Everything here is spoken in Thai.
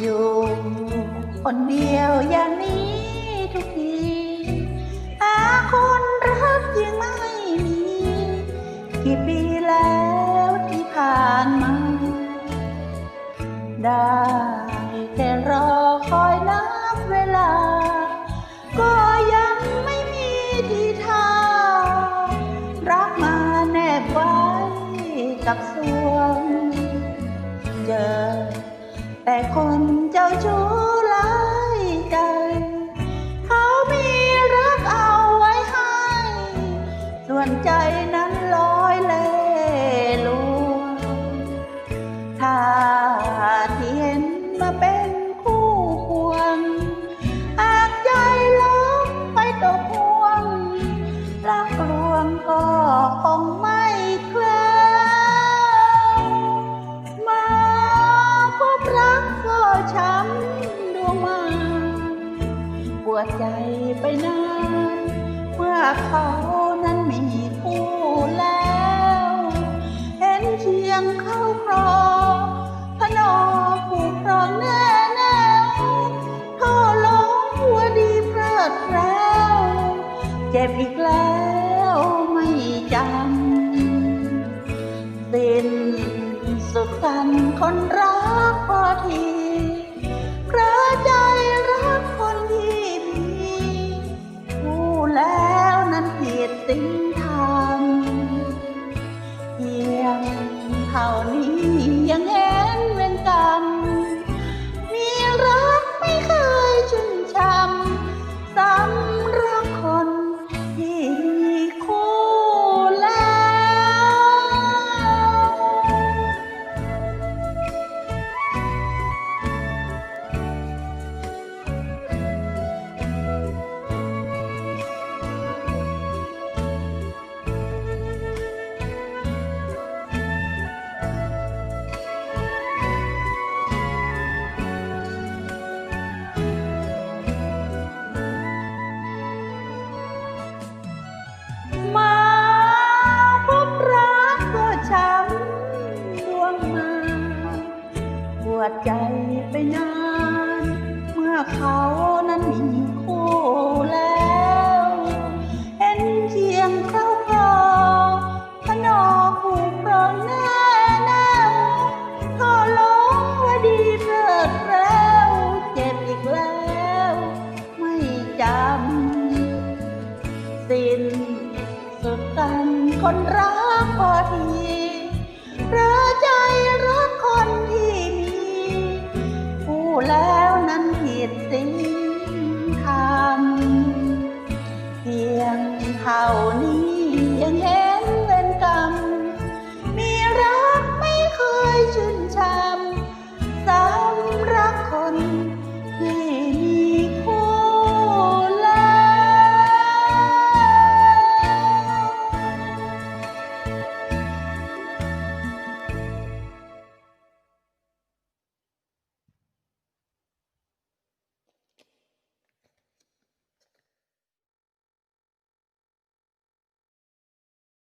อยู่คนเดียวอย่างนี้ทุกทีหาคนรักยังไม่มี กี่ปีแล้วที่ผ่านมา ได้แต่รอคอยนับเวลา ก็ยังไม่มีทีท่า รักมาแนบไว้กับสวง เจอแต่คนาชู้หลายใจ เขามีรักเอาไว้ให้ ส่วนใจนั้นลอยเล่ลวงถ้าที่เห็นมาเป็นคู่ควงหากใจล้มไปตกห่วงรักลวงก็คงไม่ วดใจไปนานเมื่อเขานั้นมีคู่แล้ว เห็นเคียงเข้าครองพนอผูกครองแน่แน่ท่อลงหัวดีเพลิดเพล้วเจ็บอีกแล้ว เพียงเท่านี้ คนรักพอทีเพราะใจรักคนที่มีผู้แล้วนั้นผิดสิ่งทำเพียงเท่านี้